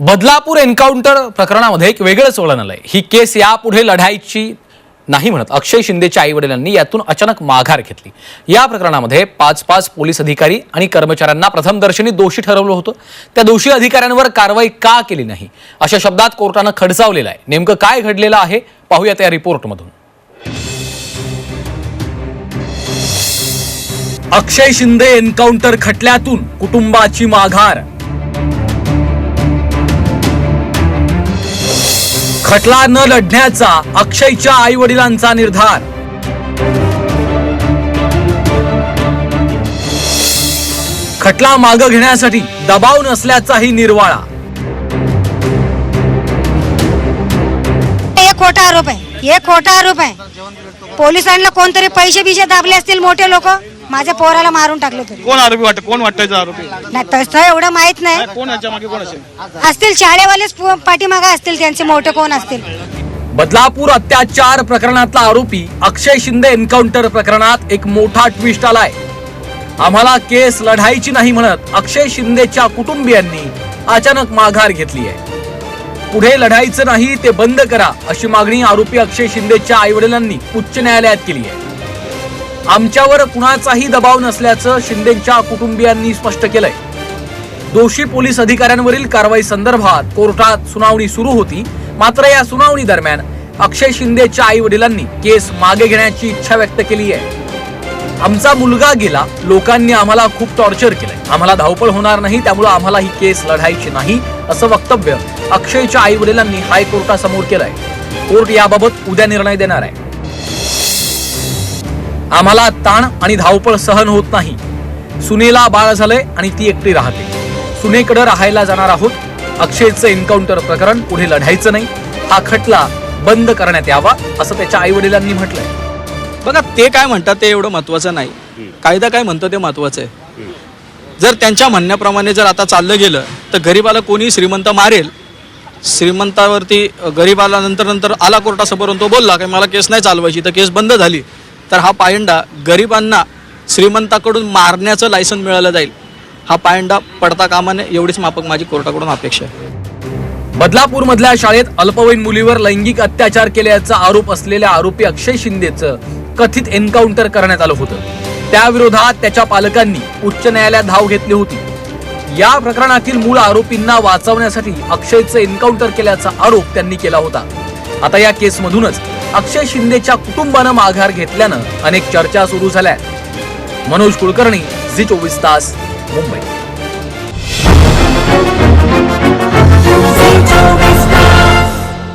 Badlapur encounter प्रकरणामध्ये एक वेगळंच वळण आलंय. ही केस यापुढे लढायची नाही म्हणत. अक्षय शिंदेच्या आईवडिलांनी यातून अचानक माघार घेतली. या प्रकरणामध्ये पाच पाच पोलीस अधिकारी आणि कर्मचाऱ्यांना प्रथमदर्शनी दोषी ठरवलं होतं. त्या दोषी अधिकाऱ्यांवर कारवाई का केली नाही? अशा शब्दात कोर्टानं खडसावलेला आहे. नेमकं काय घडलेलं आहे? पाहूयात या रिपोर्टमधून. अक्षय शिंदे एन्काउंटर खटल्यातून कुटुंबाची माघार. खटला न लढण्याचा अक्षयच्या आई वडिलांचा निर्धार. खटला माग घेण्यासाठी दबाव नसल्याचाही निर्वाळा. हे खोटा आरोप आहे हे खोटा आरोप आहे. पोलिसांना कोणतरी पैसे बिशे दाबले असतील मोठे लोक? माझ्या पोराला मारून टाकले तरी. कोण आरोपी वाटत कोण वाटतं आरोपी? नाही तसं एवढं माहीत नाही. कोण याच्या मागे कोण असेल? असतील शाळेवालेच पाठीमागे असतील त्यांचे मोठे कोण असतील? बदलापूर अत्याचार प्रकरणातला आरोपी अक्षय शिंदे एन्काउंटर प्रकरणात एक मोठा ट्विस्ट आलाय. आम्हाला केस लढायची नाही म्हणत अक्षय शिंदेच्या कुटुंबियांनी अचानक माघार घेतली आहे. पुढे लढायचं नाही ते बंद करा अशी मागणी आरोपी अक्षय शिंदेच्या आई वडिलांनी उच्च न्यायालयात केली आहे. आमच्यावर कुणाचाही दबाव नसल्याचं शिंदेच्या कुटुंबियांनी स्पष्ट केलंय. दोषी पोलीस अधिकाऱ्यांवरील कारवाई संदर्भात कोर्टात सुनावणी सुरू होती. मात्र या सुनावणी दरम्यान अक्षय शिंदेच्या आई वडिलांनी केस मागे घेण्याची इच्छा व्यक्त केली आहे आमचा मुलगा गेला. लोकांनी आम्हाला खूप टॉर्चर केलंय. आम्हाला धावपळ होणार नाही त्यामुळे आम्हाला ही केस लढायची नाही असं वक्तव्य अक्षयच्या आई वडिलांनी हायकोर्टासमोर केलंय. कोर्ट याबाबत उद्या निर्णय देणार आहे. आम्हाला ताण आणि धावपळ सहन होत नाही. सुनेला बाळ झालंय आणि ती एकटी राहते. सुनेकडे राहायला जाणार आहोत. अक्षयचं एन्काउंटर प्रकरण पुढे लढायचं नाही. हा खटला बंद करण्यात यावा असं त्याच्या आई वडिलांनी म्हटलंय. बघा ते काय म्हणतात ते एवढं महत्वाचं नाही. कायदा काय म्हणतो ते महत्वाचं आहे. जर त्यांच्या म्हणण्याप्रमाणे जर आता चाललं गेलं तर गरीबाला कोणी श्रीमंत मारेल. श्रीमंतावरती गरीबाला नंतर नंतर आला कोर्टासमोरून तो बोलला की मला केस नाही चालवायची तर केस बंद झाली. तर हा पायंडा गरिबांना श्रीमंताकडून मारण्याचं लायसन मिळालं जाईल. हा पायंडा पडता कामा नये एवढीच मापक माझी कोर्टाकडून अपेक्षा आहे. बदलापूरमधल्या शाळेत अल्पवयीन मुलीवर लैंगिक अत्याचार केल्याचा आरोप असलेल्या आरोपी अक्षय शिंदेचं कथित एन्काउंटर करण्यात आलं होतं. त्याविरोधात त्याच्या पालकांनी उच्च न्यायालयात धाव घेतली होती. या प्रकरणातील मूळ आरोपींना वाचवण्यासाठी अक्षयचं एन्काउंटर केल्याचा आरोप त्यांनी केला होता. आता या केसमधूनच अक्षय शिंदेच्या कुटुंबानं माघार घेतल्यानं अनेक चर्चा सुरू झाल्या. मनोज कुलकर्णी झी चोवीस तास मुंबई.